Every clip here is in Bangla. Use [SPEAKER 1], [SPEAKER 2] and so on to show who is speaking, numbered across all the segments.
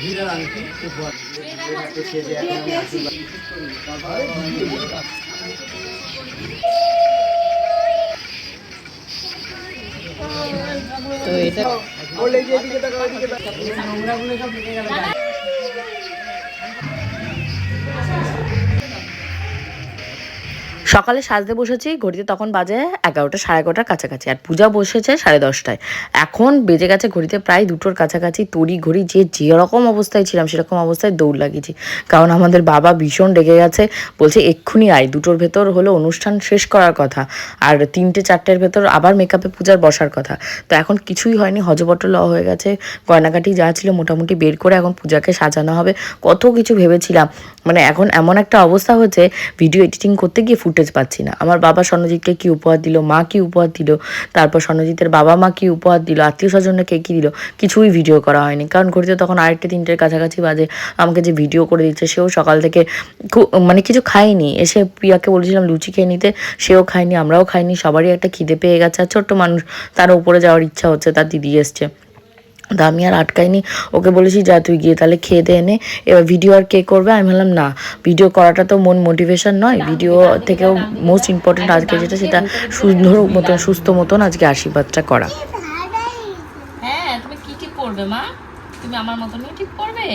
[SPEAKER 1] হীরার আংটি উপহার
[SPEAKER 2] তো এটা
[SPEAKER 1] নোংরাগুলো সব ঢুকে গেল।
[SPEAKER 2] সকালে সাজতে বসেছি, ঘড়িতে তখন বাজে এগারোটা, সাড়ে এগারোটার কাছাকাছি আর পূজা বসেছে সাড়ে দশটায়। এখন বেজে গেছে ঘড়িতে প্রায় দুটোর কাছাকাছি, তড়ি ঘড়ি যে যেরকম অবস্থায় ছিলাম সেরকম অবস্থায় দৌড় লাগিয়েছি। কারণ আমাদের বাবা ভীষণ রেগে গেছে, বলছে এক্ষুনি আয়, দুটোর ভেতর হলো অনুষ্ঠান শেষ করার কথা আর তিনটে, চারটের ভেতর আবার মেকআপে পূজার বসার কথা। তো এখন কিছুই হয়নি, হজবটল হয়ে গেছে গয়নাকাটি যা ছিল মোটামুটি বের করে এখন পূজাকে সাজানো হবে। কত কিছু ভেবেছিলাম মানে এখন এমন একটা অবস্থা হচ্ছে ভিডিও এডিটিং করতে গিয়ে ফুটেজ পাচ্ছি না। আমার বাবা স্বর্ণজিৎকে কি উপহার দিল, মা কি উপহার দিল, তারপর স্বর্ণজিতের বাবা মা কি উপহার দিল, আত্মীয় স্বজনরা কে কি দিল, কিছুই ভিডিও করা হয়নি। কারণ ঘড়িতে তখন আরেকটা তিনটের কাছাকাছি বাজে, আমাকে যে ভিডিও করে দিচ্ছে, সেও সকাল থেকে খুব মানে কিছু খায়নি। এসে প্রিয়াকে বলেছিলাম, লুচি খেয়ে নিতে। সেও খায়নি, আমরাও খাইনি সবারই একটা খিদে পেয়ে গেছে। আর ছোট্ট মানুষ, তার উপরে যাওয়ার ইচ্ছা হচ্ছে, তার দিদি এসছে। তা আমি আর আটকাইনি। ওকে বলেছি যা তুই গিয়ে তাহলে খেয়ে দে এনে। এবার ভিডিও আর কে করবে? আমি বললাম না ভিডিও করাটা তো মন মোটিভেশন নয়। ভিডিও থেকেও মোস্ট ইম্পর্টেন্ট আজকে যেটা সেটা সুন্দর মতন সুস্থ মতন আজকে আশীর্বাদটা করা। হ্যাঁ তুমি কি টিপ করবে মা? তুমি আমার মতনই টিপ করবে?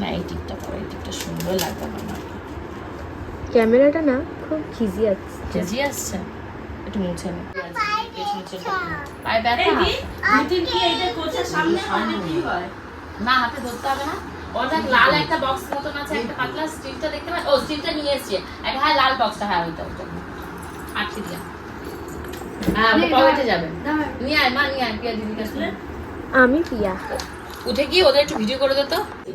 [SPEAKER 2] না এই টিপটা করো এই টিপটা সুন্দর লাগবে আমার।
[SPEAKER 3] ক্যামেরাটা না খুব খিজি আছে।
[SPEAKER 2] কেজি আসছে একটু মুছে নে। পায়ে ব্যথা? না হাতে ধরতে হবে না। ওর লাল একটা বক্স মতন আছে একটা পাতলা স্টিলটা দেখতে পাই ও স্টিলটা নিয়ে এসছে। একটা হ্যাঁ লাল বক্সটা হ্যাঁ ওইটা ওইটা আটকে দিয়া। হ্যাঁ পকেটে যাবে। নিয়ে আয় মা নিয়ে আয় কাছে
[SPEAKER 3] আমি পিয়া।
[SPEAKER 2] উঠে গিয়ে ওদের একটু ভিডিও করে দে তো। কি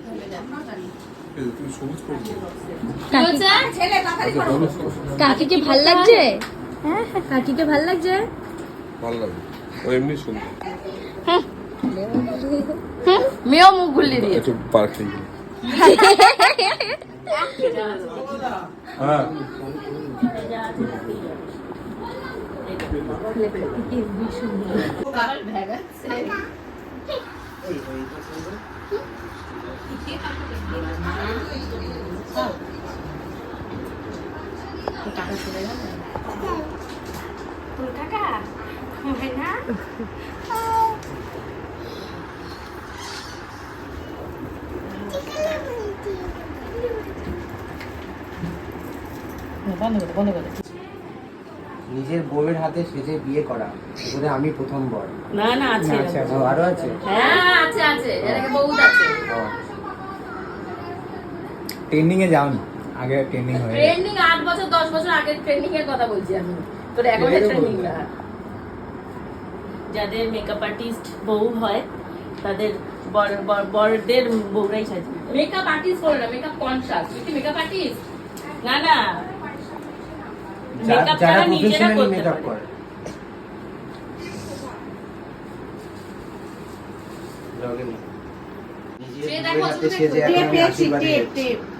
[SPEAKER 3] কাকিকে ভালো লাগছে? হ্যাঁ কাকিকে ভালো লাগছে?
[SPEAKER 4] ভালো লাগে। ও এমনি সুন্দর
[SPEAKER 2] মেয়েও মুখ ঘুরলি দিয়ে
[SPEAKER 4] একটু পার খেয়ে গেল হ্যাঁ।
[SPEAKER 1] নিজের বউয়ের হাতে সেজে বিয়ে করা এবারে আমি প্রথম বর।
[SPEAKER 2] না না আছে।
[SPEAKER 1] আচ্ছা আচ্ছা আরও আছে?
[SPEAKER 2] হ্যাঁ আছে আছে। এটাকে বহুত আছে।
[SPEAKER 5] ট্রেন্ডিং এ যাওনি? আগে ট্রেন্ডিং হয়ে।
[SPEAKER 2] ট্রেন্ডিং আট বছর দশ বছর আগে ট্রেন্ডিং এর কথা বলছি আমি। তোর এখন ট্রেন্ডিং না
[SPEAKER 6] যাদের মেকআপ আর্টিস্ট বউ হয় তাদের বর- বর- বরদের বউরাই সাজে
[SPEAKER 2] মেকআপ আর্টিস্ট বলে না মেকআপ কনসাস তুই কি মেকআপ আর্টিস্ট
[SPEAKER 6] না না। মেকআপ তারা নিজেরা করতে পারে।
[SPEAKER 1] করে। নিজের
[SPEAKER 2] সে দেখো,
[SPEAKER 1] হাতে
[SPEAKER 2] শুধু
[SPEAKER 1] সেজে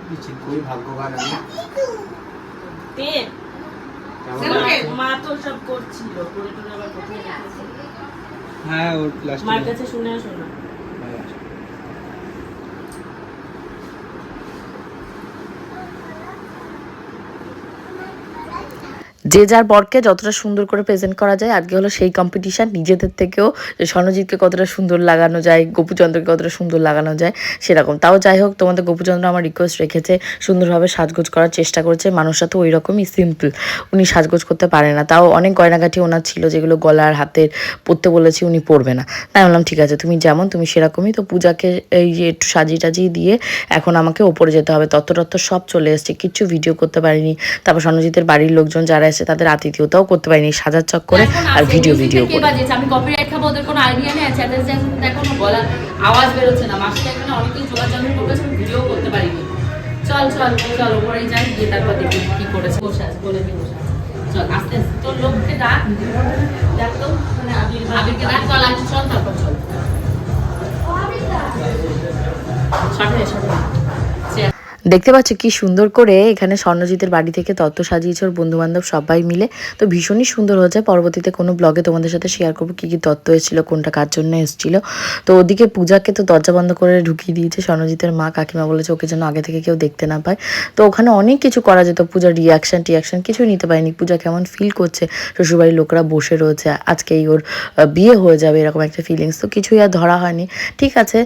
[SPEAKER 2] দেখো।
[SPEAKER 1] এখন আমি আশীর্বাদ দিচ্ছি। খুবই ভাগ্যবান আমি
[SPEAKER 6] মা- তো সব করছিল করে টোরে আবার কোথায়
[SPEAKER 5] হ্যাঁ ওর
[SPEAKER 6] মার কাছে শুনে আসো না
[SPEAKER 2] যে যার বরকে যতটা সুন্দর করে প্রেজেন্ট করা যায়, আজকে হলো সেই কম্পিটিশন নিজেদের থেকেও যে স্বর্ণজিৎকে কতটা সুন্দর লাগানো যায়, গোপুচন্দ্রকে কতটা সুন্দর লাগানো যায়, সেরকম। তাও যাই হোক, তোমাদের গোপুচন্দ্র আমার রিকোয়েস্ট রেখেছে, সুন্দরভাবে সাজগোজ করার চেষ্টা করেছে। মানুষটা তো ওই রকমই সিম্পল উনি সাজগোজ করতে পারে না। তাও অনেক গয়নাগাঠি ওনার ছিল, যেগুলো গলার, হাতের, পরতে বলেছি উনি পরবে না। তাই বললাম, ঠিক আছে, তুমি যেমন, তুমি সেরকমই তো পূজাকে এই যে একটু সাজিয়ে টাজিয়ে দিয়ে এখন আমাকে ওপরে যেতে হবে। তত্ত্ব সব চলে এসছে। কিচ্ছু ভিডিও করতে পারিনি। তারপর স্বর্ণজিতের বাড়ির লোকজন যারা এসে তাদের আতিথেয়তাও করতে পারিনি সাজার চক্করে আর ভিডিও ভিডিও করে।
[SPEAKER 7] আমি কপিরাইট খাব ওদের কোনো আইডিয়া নেই আছে এদের যেমন দেখো না গলা আওয়াজ বেরোচ্ছে না। এখানে অনেকেই যোগাযোগ করেছে ভিডিও করতে পারিনি। চল চল চল ওপরে যাই গিয়ে তারপর দেখি কি করেছে। বসে আছে বলে দিয়ে বসে আছে। চল আস্তে আস্তে তোর লোককে ডাক। ডাক তো মানে আবির আবিরকে ডাক চল আগে চল তারপর চল। সামনে সামনে
[SPEAKER 2] দেখতে পাচ্ছ কি সুন্দর করে এখানে স্বর্ণজিতের বাড়ি থেকে তত্ত্ব সাজিয়েছে ওর বন্ধু বান্ধব সবাই মিলে। তো ভীষণই সুন্দর হয়েছে। পরবর্তীতে কোনো ব্লগে তোমাদের সাথে শেয়ার করব কি কি তত্ত্ব এসেছিল, কোনটা কার জন্য এসেছিল। তো ওদিকে পূজাকে তো দরজা বন্ধ করে ঢুকিয়ে দিয়েছে স্বর্ণজিতের মা। কাকিমা বলেছে ওকে যেন আগে থেকে কেউ দেখতে না পায়। তো ওখানে অনেক কিছু করা যেত। পূজার রিয়াকশন টিয়াকশন কিছুই নিতে পারেনি। পূজা কেমন ফিল করছে? শ্বশুরবাড়ির লোকরা বসে রয়েছে। আজকেই ওর বিয়ে হয়ে যাবে এরকম একটা ফিলিংস তো কিছুই আর ধরা হয়নি। ঠিক আছে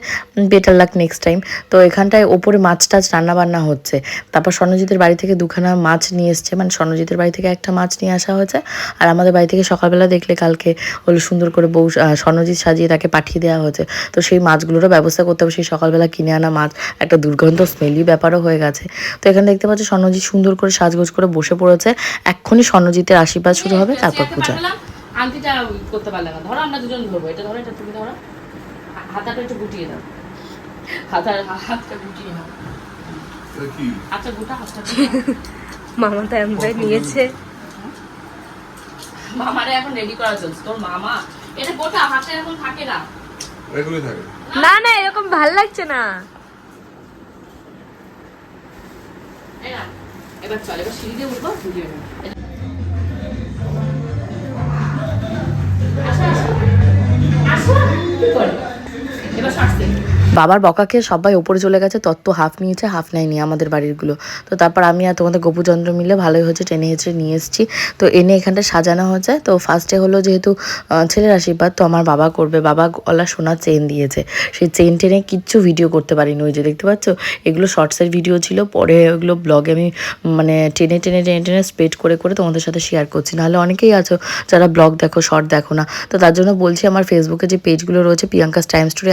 [SPEAKER 2] বেটার লাক নেক্সট টাইম তো এখানটায় ওপরে মাছ টাছ রান্না বান্না হচ্ছে। তারপর স্বর্ণজিতের বাড়ি থেকে দুখানা মাছ নিয়ে এসছে। মানে স্বর্ণজিতের বাড়ি থেকে একটা মাছ নিয়ে আসা হয়েছে। আর আমাদের বাড়ি থেকে সকালবেলা দেখলে কালকে হলো সুন্দর করে বউ স্বর্ণজিৎ সাজিয়ে তাকে পাঠিয়ে দেওয়া হয়েছে। তো সেই মাছগুলোরও ব্যবস্থা করতে হবে। সেই সকালবেলা কিনে আনা মাছ একটা দুর্গন্ধ স্মেলি ব্যাপারও হয়ে গেছে। তো এখানে দেখতে পাচ্ছি স্বর্ণজিৎ সুন্দর করে সাজগোজ করে বসে পড়েছে। এক্ষুনি স্বর্ণজিতের আশীর্বাদ শুরু হবে তারপর পূজা।
[SPEAKER 7] আংটিটা করতে পারলাম না। ধরো আমরা দুজন ধরবো। এটা ধরো এটা তুমি ধরো। হাতাটা একটু গুটিয়ে দাও। হাতার হাতটা গুটিয়ে নাও
[SPEAKER 4] কি
[SPEAKER 7] হাতটা গুটা হাতটা গুটা।
[SPEAKER 3] মামা তো এমন নিয়েছে।
[SPEAKER 7] মামারে এখন রেডি করা চলছে। তোর মামা এটা গোটা হাতে এখন থাকে না।
[SPEAKER 4] এগুলোই থাকে।
[SPEAKER 3] না। না এরকম ভালো লাগছে না।
[SPEAKER 7] এবার চল এবার সিঁড়ি দিয়ে উঠবো ভিডিও আসো, আসো। আসো। এবার দেখি।
[SPEAKER 2] বাবার বকাকে সবাই ওপরে চলে গেছে, তত্ত্ব হাফ নিয়েছে হাফ নেয়নি আমাদের বাড়িরগুলো। তো তারপর আমি আর তোমাদের গোপুচন্দ্র মিলে ভালোই হয়েছে, টেনে হেঁচড়ে নিয়ে এসেছি। তো এনে এখানটা সাজানো হয়েছে। তো ফার্স্টে হলো যেহেতু ছেলের আশীর্বাদ, তো আমার বাবা করবে। বাবা গলা সোনার চেন দিয়েছে। সেই চেন টেনে কিচ্ছু ভিডিও করতে পারিনি ওই যে দেখতে পাচ্ছ? এগুলো শর্টসের ভিডিও ছিল। পরে ওগুলো ব্লগে আমি মানে টেনে টেনে টেনে টেনে স্প্রেড করে করে তোমাদের সাথে শেয়ার করছি। নাহলে অনেকেই আছো যারা ব্লগ দেখো শর্ট দেখো না। তো তার জন্য বলছি আমার ফেসবুকে যে পেজগুলো রয়েছে Priyanka's time story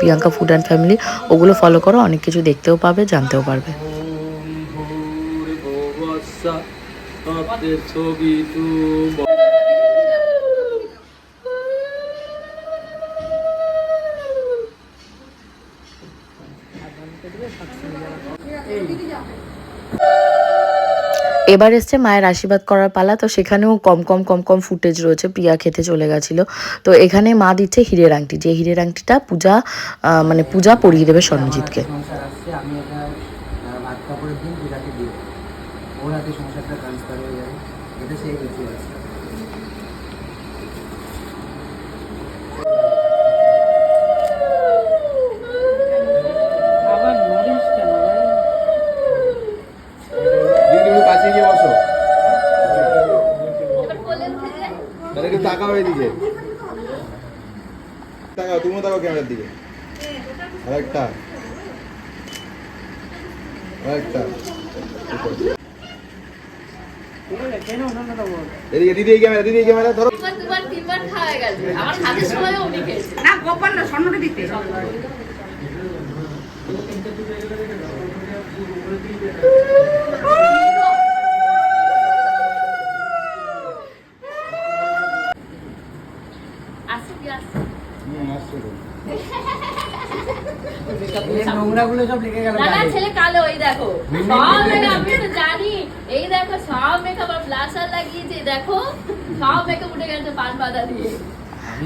[SPEAKER 2] Priyanka food and family ওগুলো ফলো করো অনেক কিছু দেখতেও পাবে জানতেও পারবে।
[SPEAKER 5] ছবি তু
[SPEAKER 2] এবার এসছে মায়ের আশীর্বাদ করার পালা, তো সেখানেও কম কম কম কম ফুটেজ রয়েছে। প্রিয়া খেতে চলে গেছিল। তো এখানে মা দিচ্ছে হিরের আংটি। যে হিরের আংটিটা পূজা মানে পূজা পরিয়ে দেবে স্বর্ণজিৎকে
[SPEAKER 5] তাকাও এদিকে। তাকাও তুমিও তাকাও ক্যামেরার দিকে। আরেকটা। আরেকটা। এদিকে দিদি এই ক্যামেরা দিদি এই ক্যামেরা ধরো।
[SPEAKER 7] দুবার তিনবার খাওয়া গেছে। আমার হাতের সময় উনি খেয়েছে।
[SPEAKER 6] না গোপাল না স্বর্ণটা দিতে
[SPEAKER 7] কি আসছে
[SPEAKER 1] নোংরাগুলো সব লেগে গেল
[SPEAKER 7] না না ছেলে কালো এই দেখো। সব মেকআপ আমি তো জানি। এই দেখো সব মেকআপ আর ব্লাশার লাগিয়েছে দেখো। সব মেকআপ উঠে গেছে পান পাতা দিয়ে।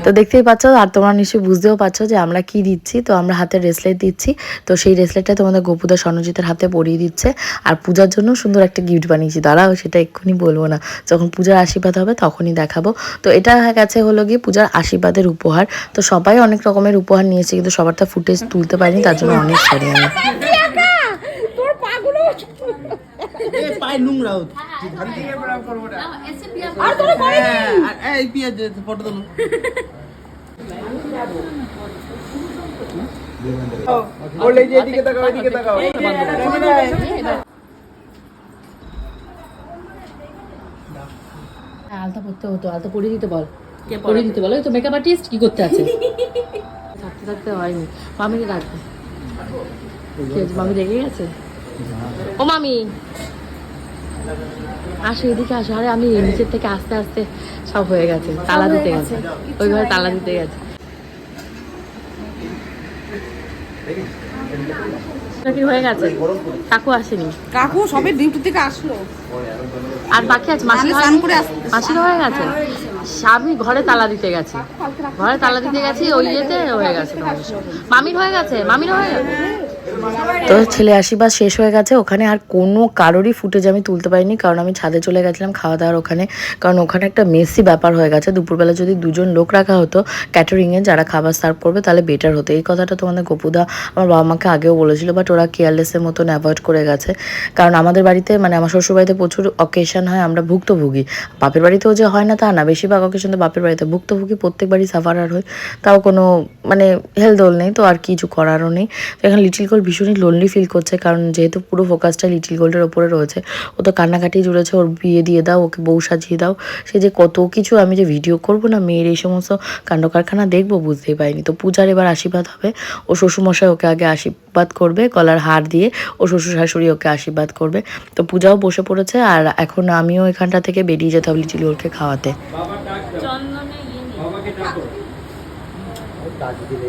[SPEAKER 2] তো দেখতেই পাচ্ছ আর তোমরা নিশ্চয়ই বুঝতেও পারছ যে আমরা কি দিচ্ছি। তো আমরা হাতে রেসলেট দিচ্ছি। তো সেই রেসলেটটা তোমাদের গোপুদা স্বর্ণজিতের হাতে পরিয়ে দিচ্ছে। আর পূজার জন্য সুন্দর একটা গিফট বানিয়েছি। দাঁড়াও সেটা এক্ষুনি বলব না। যখন পূজার আশীর্বাদ হবে তখনই দেখাবো। তো এটা গেছে হলো গিয়ে পূজার আশীর্বাদের উপহার। তো সবাই অনেক রকমের উপহার নিয়েছে কিন্তু সবার তো ফুটেজ তুলতে পারিনি তার জন্য অনেক সরি আমি
[SPEAKER 1] পায়ে নোংরা
[SPEAKER 7] না, এসে পিয়া
[SPEAKER 1] এই পিয়াজ ফটো তোলো।
[SPEAKER 5] বললে যে এদিকে তাকাও এদিকে তাকাও।
[SPEAKER 2] আলতা পড়তে হতো আলতা পরিয়ে দিতে বল। পরিয়ে দিতে বলো এই তো মেকআপ আর্টিস্ট কি করতে আছে? থাকতে থাকতে হয়নি। মামিকে ডাকবে। মামি রেগে গেছে? ও মামি। আসো এদিকে আসো। আরে আমি নিচের থেকে আস্তে আস্তে সব হয়ে গেছে। তালা দিতে গেছে। ওই ঘরে তালা দিতে গেছে। হয়ে গেছে? কাকু আসেনি।
[SPEAKER 6] কাকু সবে ডিউটি থেকে আসলো।
[SPEAKER 2] আর বাকি আছে?
[SPEAKER 6] করে
[SPEAKER 2] মাসির হয়ে গেছে? আমি ঘরে তালা দিতে গেছি। ঘরে তালা দিতে গেছি ওই ইয়েতে হয়ে গেছে। মামির হয়ে গেছে? মামির হয়ে গেছে? তো ছেলে আশীর্বাদ শেষ হয়ে গেছে। ওখানে আর কোনো কারোরই ফুটেজ আমি তুলতে পারিনি, কারণ আমি ছাদে চলে গেছিলাম খাওয়া দাওয়ার ওখানে। কারণ ওখানে একটা মেসি ব্যাপার হয়ে গেছে। দুপুরবেলা যদি দুজন লোক রাখা হতো ক্যাটারিংয়ে যারা খাবার সার্ভ করবে, তাহলে বেটার হতো। এই কথাটা তোমাদের গপুদা আমার বাবা মাকে আগেও বলেছিল বাট ওরা কেয়ারলেসের মতন অ্যাভয়েড করে গেছে। কারণ আমাদের বাড়িতে মানে আমার শ্বশুরবাড়িতে প্রচুর অকেশন হয়, আমরা ভুক্তভোগী। বাপের বাড়িতেও যে হয় না তা না, বেশিরভাগ অকেশন তো বাপের বাড়িতে। ভুক্তভোগী প্রত্যেক বাড়ি সাফারার হয়। তাও কোনো মানে হেলদোল নেই, তো আর কিছু করারও নেই। তো এখন লিটিল গোল্ড ভীষণই লোনলি ফিল করছে কারণ যেহেতু পুরো ফোকাসটা লিটিল গোল্ডের ওপরে রয়েছে ও তো কান্নাকাটি জুড়েছে ওর বিয়ে দিয়ে দাও ওকে বউ সাজিয়ে দাও সে যে কত কিছু আমি যে ভিডিও করব না মেয়ের এই সমস্ত কাণ্ড কারখানা দেখব বুঝতেই পারিনি। তো পূজার এবার আশীর্বাদ হবে ও শ্বশুরমশাই ওকে আগে আশীর্বাদ করবে গলার হার দিয়ে ও শ্বশুর শাশুড়ি ওকে আশীর্বাদ করবে। তো পূজাও বসে পড়েছে আর এখন আমিও এখানটা থেকে বেরিয়ে যেতে হবে লিটিল গোল্ডকে খাওয়াতে।
[SPEAKER 6] চন্দনে ইয়ে নেই।
[SPEAKER 1] কাজ দিলে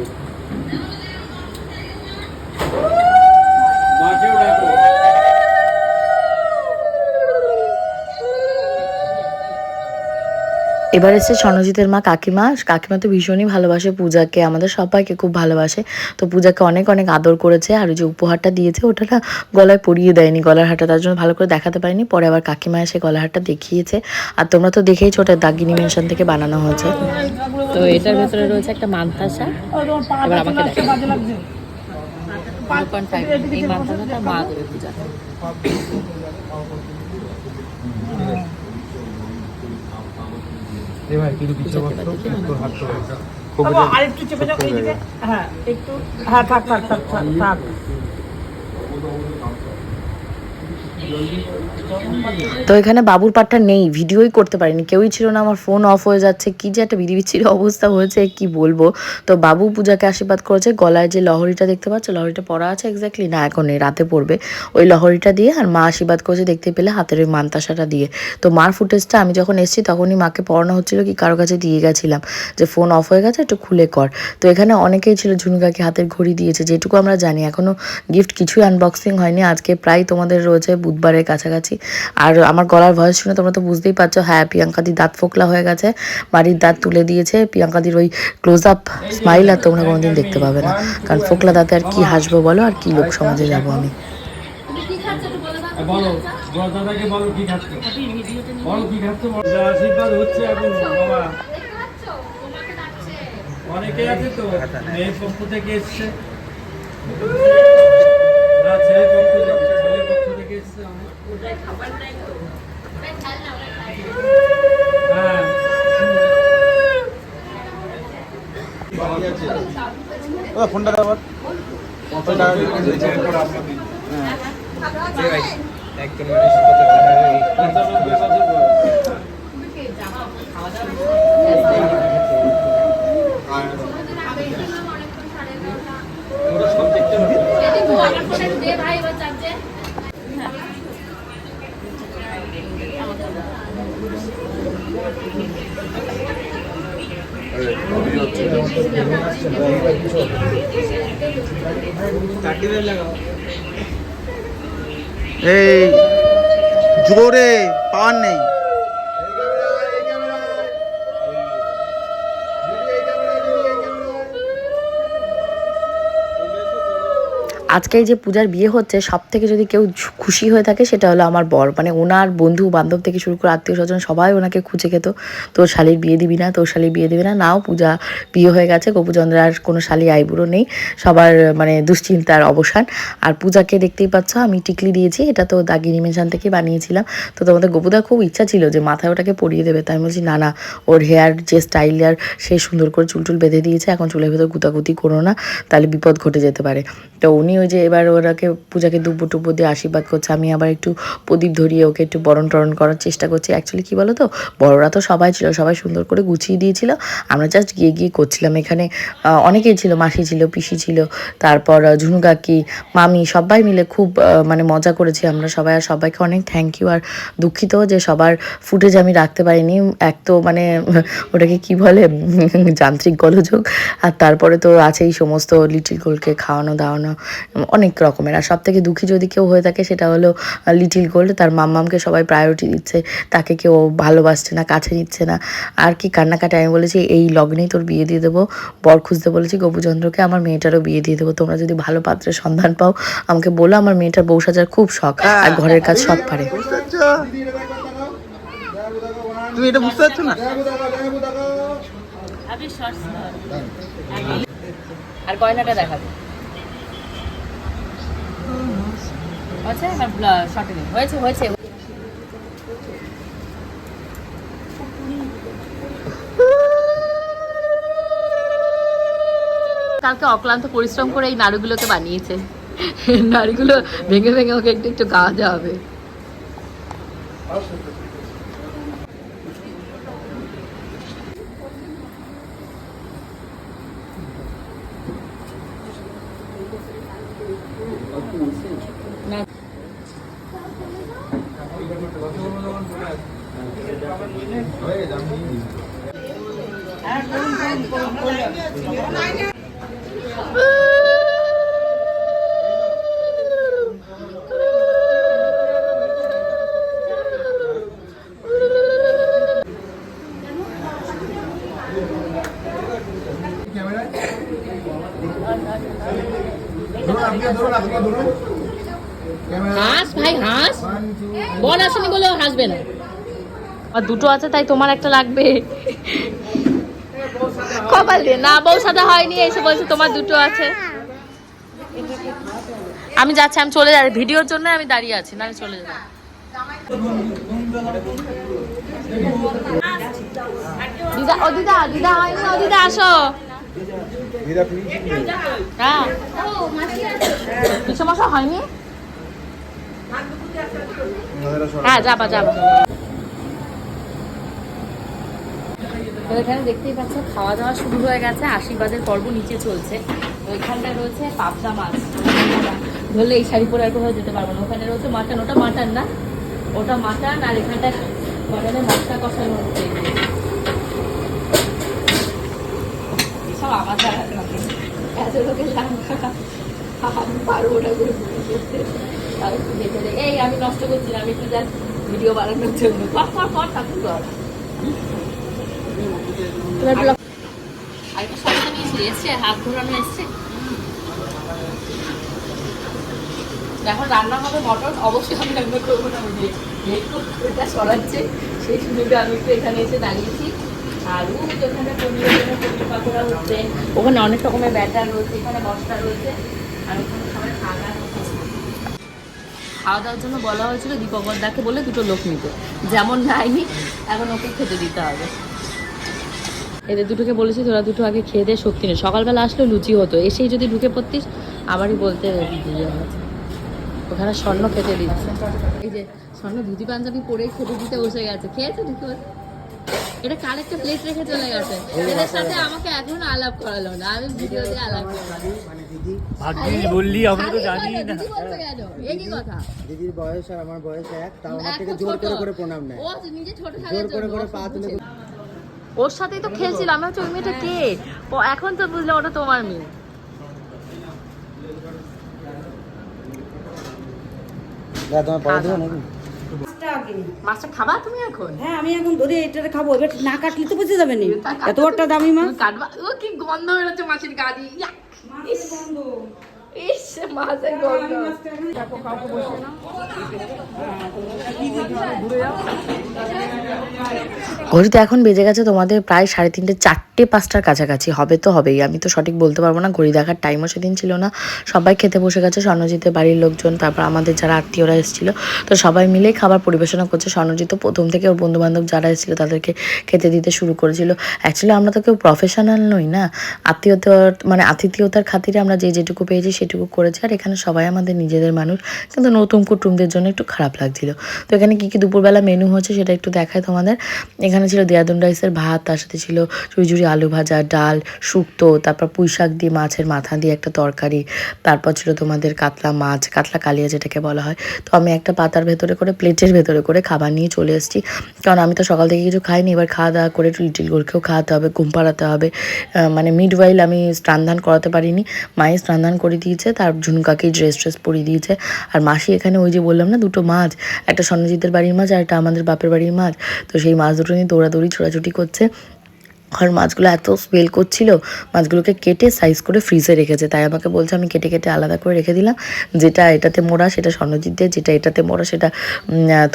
[SPEAKER 2] এবার এসছে স্বর্ণজিতের মা কাকিমা কাকিমা তো ভীষণই ভালোবাসে পূজাকে আমাদের সবাইকে খুব ভালোবাসে। তো পূজাকে অনেক অনেক আদর করেছে আর ওই যে উপহারটা দিয়েছে ওটা না গলায় পরিয়ে দেয়নি গলার হারটা তার জন্য ভালো করে দেখাতে পারিনি। পরে আবার কাকিমা এসে গলার হাটটা দেখিয়েছে। আর তোমরা তো দেখেইছো ওটা দাগিনী মেনশন থেকে বানানো হয়েছে।
[SPEAKER 7] তো এটার ভেতরে রয়েছে একটা মান্তাসা এবার আমাকে এই মান্তাসাটা মা দেবে পূজা।
[SPEAKER 8] আরেকটু চেপে যাও এইদিকে হ্যাঁ একটু হ্যাঁ থাক থাক থাক থাক।
[SPEAKER 2] তো এখানে বাবুর পাটটা নেই, ভিডিওই করতে পারিনি, কেউই ছিল না, আমার ফোন অফ হয়ে যাচ্ছে, কি যে একটা বিড়িবিচ্ছির অবস্থা হয়েছে, কি বলব? তো বাবু পূজাকে আশীর্বাদ করেছে, গলায় যে লহরিটা দেখতে পাচ্ছ, লহরিটা পরা আছে এক্স্যাক্টলি না, এখন রাতে পড়বে ওই লহরিটা দিয়ে আর মা আশীর্বাদ করেছে দেখতে পেলে হাতের ওই মান্তাসাটা দিয়ে। তো মার ফুটেজটা আমি যখন এসেছি তখনই মাকে পড়ানো হচ্ছিল কি কারও কাছে দিয়ে গেছিলাম, যে ফোন অফ হয়ে গেছে, একটু খুলে কর। তো এখানে অনেকেই ছিল, ঝুনুকাকে হাতের ঘড়ি দিয়েছে, যেটুকু আমরা জানি এখনও গিফট কিছুই আনবক্সিং হয়নি, আজকে প্রায় তোমাদের রয়েছে বুধবারের কাছাকাছি। আর আমার গলার ভয়েস শুনে তোমরা তো বুঝতেই পারছ হ্যাঁ প্রিয়াঙ্কাদির দাঁত ফোকলা হয়ে গেছে। বাড়ির দাঁত তুলে দিয়েছে। প্রিয়াঙ্কাদির ওই ক্লোজ আপ স্মাইল আর তোমরা কোনোদিন দেখতে পাবে না। কারণ ফোকলা দাঁতে আর কি হাসবো বলো, আর কি লোক সমাজে যাব আমি।
[SPEAKER 9] বলো অনেকে আছে তো, মেয়ের পক্ষ থেকে এসছে অনেক। হ্যাঁ
[SPEAKER 5] ও ফোনটা দাও আবার ফোনটা
[SPEAKER 9] পঞ্চানব্বই বছর বয়স। ওরা সব দেখতে পাবে
[SPEAKER 5] এই জোরে পাওয়ার নেই
[SPEAKER 2] আজকে যে পূজার বিয়ে হচ্ছে সব থেকে যদি কেউ খুশি হয়ে থাকে সেটা হলো আমার বর। মানে ওনার বন্ধু, বান্ধব থেকে শুরু করে আত্মীয় স্বজন সবাই ওনাকে খুঁজে খেত। তোর শালির বিয়ে দিবি না, তোর শালির বিয়ে দিবি না, নাও পূজা বিয়ে হয়ে গেছে, গোপুচন্দ্রের আর কোনো শালি আইবুড়ো নেই। সবার মানে দুশ্চিন্তার অবসান। আর পূজাকে দেখতেই পাচ্ছ, আমি টিকলি দিয়েছি, এটা তো দাগিনী মেশান থেকে বানিয়েছিলাম। তো তোমাদের গোপুদার খুব ইচ্ছা ছিল যে মাথায় ওটাকে পরিয়ে দেবে, তাই আমি বলছি, না না, ওর হেয়ার যে স্টাইল আর সে সুন্দর করে চুল টুল বেঁধে দিয়েছে, এখন চুলের ভেতর গুতাগুতি করো না, তাহলে বিপদ ঘটে যেতে পারে। তো উনি ওই যে এবার ওরাকে পূজাকে দুব্বো টুব্বো দিয়ে আশীর্বাদ করছে। আমি আবার একটু প্রদীপ ধরিয়ে ওকে একটু বরণ টরণ করার চেষ্টা করছি। অ্যাকচুয়ালি কী বলো তো? বড়রা তো সবাই ছিল, সবাই সুন্দর করে গুছিয়ে দিয়েছিল। আমরা জাস্ট গিয়ে গিয়ে করছিলাম। এখানে অনেকেই ছিল, মাসি ছিল, পিসি ছিল, তারপর ঝুনু কাকি, মামি সবাই মিলে খুব মানে মজা করেছি আমরা সবাই। আর সবাইকে অনেক থ্যাংক ইউ আর দুঃখিত যে সবার ফুটেজ আমি রাখতে পারিনি। এক তো মানে ওটাকে কি বলে? যান্ত্রিক গোলযোগ। আর তারপরে তো আছেই সমস্ত লিটিল গোলকে খাওয়ানো, দাওয়ানো অনেক রকমের। আর সব থেকে দুঃখী যদি কেউ হয়ে থাকে সেটা হলো লিটিল গোল্ড তার মাম্মামকে সবাই প্রায়োরিটি দিচ্ছে। তাকে কেউ ভালোবাসছে না কাছে নিচ্ছে না। আর কি কান্নাকাটি আমি বলেছি এই লগ্নেই তোর বিয়ে দিয়ে দেবো। বর খুঁজতে বলেছি গোপুচন্দ্রকে আমার মেয়েটারও বিয়ে দিয়ে দেবো। তোমরা যদি ভালো পাত্রের সন্ধান পাও আমাকে বলো আমার মেয়েটার বউ সাজার খুব শখ। আর ঘরের কাজ সব পারে।
[SPEAKER 5] বুঝতে পারছ তুমি এটা বুঝতে পারছ না?
[SPEAKER 7] আর গয়নাটা দেখাবে আচ্ছা এবার শর্টে হয়েছে হয়েছে কালকে অক্লান্ত পরিশ্রম করে এই নাড়ুগুলোকে বানিয়েছে। নাড়ুগুলো ভেঙে ভেঙে ওকে একটু একটু খাওয়াতে হবে হাঁস ভাই হাঁস বল আসেনি হাসবে না। আর দুটো আছে, তাই তোমার একটা লাগবে। কপাল দিয়ে। না বউ সাদা হয়নি, এসে বলছে তোমার দুটো আছে। আমি যাচ্ছি, আমি চলে যাই ভিডিওর জন্য আমি দাঁড়িয়ে আছি না চলে যাব। দিদা, ও দিদা হয়নি, ও আসো। হ্যাঁ। পিছু মশা হয়নি? হ্যাঁ যাবা যাবা। এখানে দেখতেই পাচ্ছ খাওয়া দাওয়া শুরু হয়ে গেছে, আশীর্বাদের পর্ব নিচে চলছে। তো এখানটায় রয়েছে পাবদা মাছ। ধরলে এই শাড়ি পরে আর কোথাও যেতে পারব না। ওখানে রয়েছে মাটন, ওটা মাটন না। ওটা মাটন আর এখানটায় মাটনের মশলা কষানো হচ্ছে। এসব আমার দ্বারা। এত লোকের পারব না। তাও একটু দেখে দে। এই আমি নষ্ট করছি না আমি একটু জাস্ট ভিডিও বানানোর জন্য। কর কর কর ঠাকুর কর। আরেকটা এসছে হাত ধরানো এসছে। এখন রান্না হবে মটন অবশ্যই আমি রান্না করব না বুঝলি এটা সরাচ্ছে। সেই সুযোগে আমি একটু এখানে এসে দাঁড়িয়েছি। আর পনির ওখানে পনির পাকোড়া হচ্ছে। ওখানে অনেক রকমের ব্যাটার রয়েছে এখানে মশলা রয়েছে। আর ওখানে খাওয়া দাওয়ার জন্য বলা হয়েছিল দীপক বর্দাকে বলে দুটো লোক নিতে যেমন নাইনি, এখন ওকে খেতে দিতে হবে। এদের দুটোকে বলেছি, তোরা দুটো আগে খেয়ে দিয়ে শক্তি নেই সকালবেলা আসলে লুচি হতো। এসেই যদি ঢুকে পড়তিস, আমারই বলতে ওখানে স্বর্ণ খেতে দিচ্ছে। এই যে, স্বর্ণ ধুতি পাঞ্জাবি পরে খেতে দিতে বসে গেছে। খেয়েছে ঢুকে? এটা কার একটা প্লেট রেখে চলে গেছে? এদের সাথে আমাকে এখন আলাপ করালো না। আমি ভিডিও দিয়ে আলাপ করলাম।
[SPEAKER 1] দিদি।
[SPEAKER 9] ভাগ্যিস বললি আমরা তো জানি না
[SPEAKER 7] দিদি বলছে কেন? একই কথা।
[SPEAKER 1] দিদির বয়স আর আমার বয়স এক তাও আমার থেকে জোর করে করে প্রণাম নেয়।
[SPEAKER 7] ও নিজে ছোট
[SPEAKER 1] জোর করে করে পা তুলে
[SPEAKER 7] ওর সাথেই তো খেলছিলাম আমি হচ্ছে ওই মেয়েটা কে? এখন তো বুঝলাম ওটা তোমার মেয়ে। মাছটা খাবা তুমি এখন?
[SPEAKER 8] হ্যাঁ আমি এখন ধরে এটা খাব। এবার না কাটলে তো বুঝে যাবে না। এত একটা দামি মাছ
[SPEAKER 7] তুমি কাটবা। ও কি গন্ধ বেরোচ্ছে মাছের গা দিয়ে। ইয়াক! ইস! ইস মাছের গন্ধ।
[SPEAKER 2] ঘড়িতে এখন বেজে গেছে তোমাদের প্রায় সাড়ে তিনটে চারটে পাঁচটার কাছাকাছি। হবে তো হবেই আমি তো সঠিক বলতে পারব না। ঘড়ি দেখার টাইমও সেদিন ছিল না। সবাই খেতে বসে গেছে স্বর্ণজিতের বাড়ির লোকজন তারপর আমাদের যারা আত্মীয়রা এসেছিল। তো সবাই মিলে খাবার পরিবেশনা করছে। স্বর্ণজিৎ তো প্রথম থেকে ওর বন্ধু বান্ধব যারা এসেছিল তাদেরকে খেতে দিতে শুরু করেছিল। অ্যাকচুয়ালি আমরা তো কেউ প্রফেশনাল নই না। আত্মীয়তার মানে আতিথেয়তার খাতিরে আমরা যে যেটুকু পেয়েছি সেটুকু করেছি। আর এখানে সবাই আমাদের নিজেদের মানুষ। কিন্তু নতুন কুটুমদের জন্য একটু খারাপ লাগছিল। তো এখানে কী কী দুপুরবেলা মেনু হচ্ছে সেটা একটু দেখায় তোমাদের। এখানে ছিল দেয়াদুন রাইসের ভাত, তার সাথে ছিল চুইঝুরি আলু ভাজা, ডাল, শুক্তো, তারপর পুঁই শাক দিয়ে মাছের মাথা দিয়ে একটা তরকারি, তারপর ছিল তোমাদের কাতলা মাছ, কাতলা কালিয়া যেটাকে বলা হয়। তো আমি একটা পাতার ভেতরে করে, প্লেটের ভেতরে করে খাবার নিয়ে চলে এসেছি। কারণ আমি তো সকাল থেকে কিছু খাইনি, এবার খাওয়া দাওয়া করে একটু লিটিল গোলকেও খাওয়াতে হবে, ঘুম পাড়াতে হবে। মানে মিড ওয়াইল আমি স্নান করাতে পারিনি, মায়ের স্নান করে দিয়েছে, তার জন্য ঝুনুকাকে ড্রেস ট্রেস পরিয়ে দিয়েছে। আর মাসি এখানে ওই যে বললাম না, দুটো মাছ, একটা স্বর্ণজিতের বাড়ির মাছ আর একটা আমাদের বাপের বাড়ির মাছ। তো সেই মাছ দুটো নিয়ে দৌড়াদৌড়ি ছোটাছুটি করছে। আর মাছগুলো এত স্মেল করছিল, মাছগুলোকে কেটে সাইজ করে ফ্রিজে রেখেছে। তাই আমাকে বলছে, আমি কেটে কেটে আলাদা করে রেখে দিলাম। যেটা এটাতে মোড়া, সেটা স্বর্ণজিৎদের যেটা এটাতে মোড়া, সেটা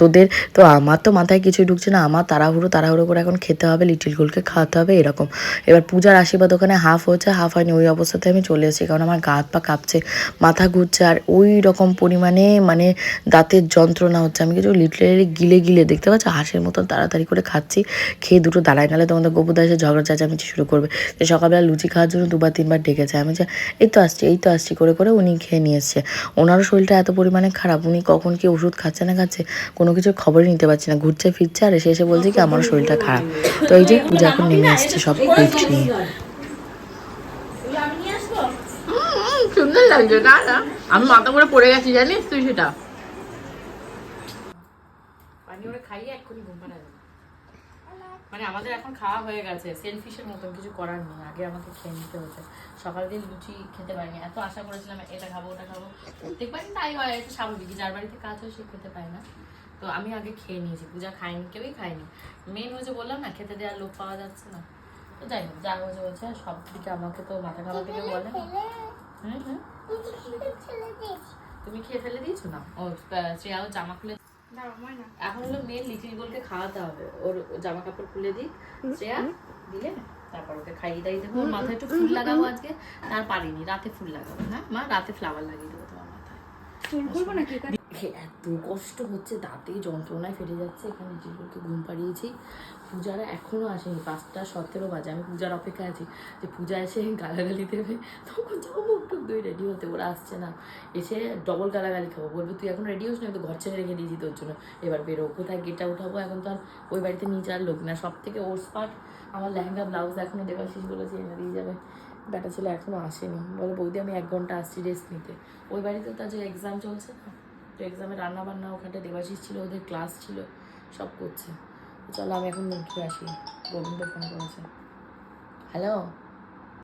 [SPEAKER 2] তোদের। তো আমার তো মাথায় কিছুই ঢুকছে না। আমার তাড়াহুড়ো তাড়াহুড়ো করে এখন খেতে হবে লিটিল গোলকে খাওয়াতে হবে, এরকম। এবার পূজার আশীর্বাদ ওখানে হাফ হয়েছে হাফ হয়নি, ওই অবস্থাতে আমি চলে এসেছি। কারণ আমার গা হাত পা কাঁপছে, মাথা ঘুরছে, আর ওই রকম পরিমাণে মানে দাঁতের যন্ত্রণা হচ্ছে। আমি কিছু লিটারেলি গিলে গিলে দেখতে পাচ্ছি, হাঁসের মতন তাড়াতাড়ি করে খাচ্ছি। খেয়ে দুটো দাঁড়ায় নালে তোমাদের গোপুদা এসে ঝগড়া চেঁচামেচি শুরু করবে। তো সকালবেলা লুচি খাওয়ার জন্য দুবার তিনবার ডেকেছে। আমি যে এই তো আসছি এই তো আসছি। করে করে উনি খেয়ে নিয়ে এসছে। ওনারও শরীরটা এত পরিমাণে খারাপ উনি কখন কি ওষুধ খাচ্ছে না খাচ্ছে কোনো কিছুর খবরই নিতে পারছি না। ঘুরছে ফিরছে আর এসে এসে বলছে কি আমারও শরীরটা খারাপ। তো এই যে পূজা এখন নেমে এসছে সব গিফট নিয়ে।
[SPEAKER 7] সুন্দর লাগছে না না আমি মাথা করে পড়ে গেছি জানিস তুই সেটা? পানি ওরা খাইয়ে এক্ষুনি ঘুম পাড়াবে মানে আমাদের এখন খাওয়া হয়ে গেছে সেলফিশের মতন কিছু করার নেই আগে আমাকে খেয়ে নিতে হচ্ছে সকাল দিন লুচি খেতে পারিনি এত আশা করেছিলাম এটা খাব ওটা খাব। প্রত্যেকবারই তাই হয় এটা স্বাভাবিক যার বাড়িতে কাজ হয় সে খেতে পায় না। তো আমি আগে খেয়ে নিয়েছি পূজা খায়নি কেউই খায়নি। মেন হয়েছে বললাম না খেতে দেওয়ার লোক পাওয়া যাচ্ছে না। তো যাই হোক যা হয়েছে হয়েছে সব দিকে আমাকে তো মাথা খাওয়া থেকে বলে হুম হুম। তুমি খেয়ে ফেলে দিয়েছ? না? ও শ্রেয়াও জামা খুলে এখন হলো মেন লিটিল গোলকে খাওয়াতে হবে। ওর জামা কাপড় খুলে দিই শ্রেয়া দিলে তারপর ওকে খাইয়ে দাইয়ে দেবো। ওর মাথায় একটু ফুল লাগাবো আজকে। তার পারিনি রাতে ফুল লাগাবো। হ্যাঁ মা রাতে ফ্লাওয়ার লাগিয়ে দেবো তোমার মাথায়। দেখে এত কষ্ট হচ্ছে দাঁতে যন্ত্রণায় ফেটে যাচ্ছে, এখানে জিজুকে ঘুম পাড়িয়েছি। পূজারা এখনও আসেনি, পাঁচটা সতেরো বাজে, আমি পূজার অপেক্ষায় আছি। যে পূজা এসে গালাগালি দেবে, তখন যাব টুক দুই রেডি হতে, ওরা আসছে না। এসে ডবল গালাগালি খাব, বলবে, তুই এখন রেডি হোস না? তো ঘর ছেড়ে রেখে দিয়েছি তোর জন্য। এবার বেরো, কোথায় গেটটা উঠাবো? এখন তো আর ওই বাড়িতে নিয়ে যাওয়ার লোক না। সব থেকে ওর স্পার্ট আমার লেহেঙ্গা ব্লাউজ এখনও দেবাশিস বলেছে, এনে দিয়ে যাবে। বেটা ছেলে এখনও আসেনি। বলে, বৌদি, আমি এক ঘণ্টা আসছি রেস্ট নিতে। ওই বাড়িতে তার যে এক্সাম চলছে না? তো এক্সামে রান্না বান্না ওখানটা দেবাশিস ছিল, ওদের ক্লাস ছিল, সব করছে। চলো আমি এখন মুখে আসি, গোবিন্দ ফোন করেছে। হ্যালো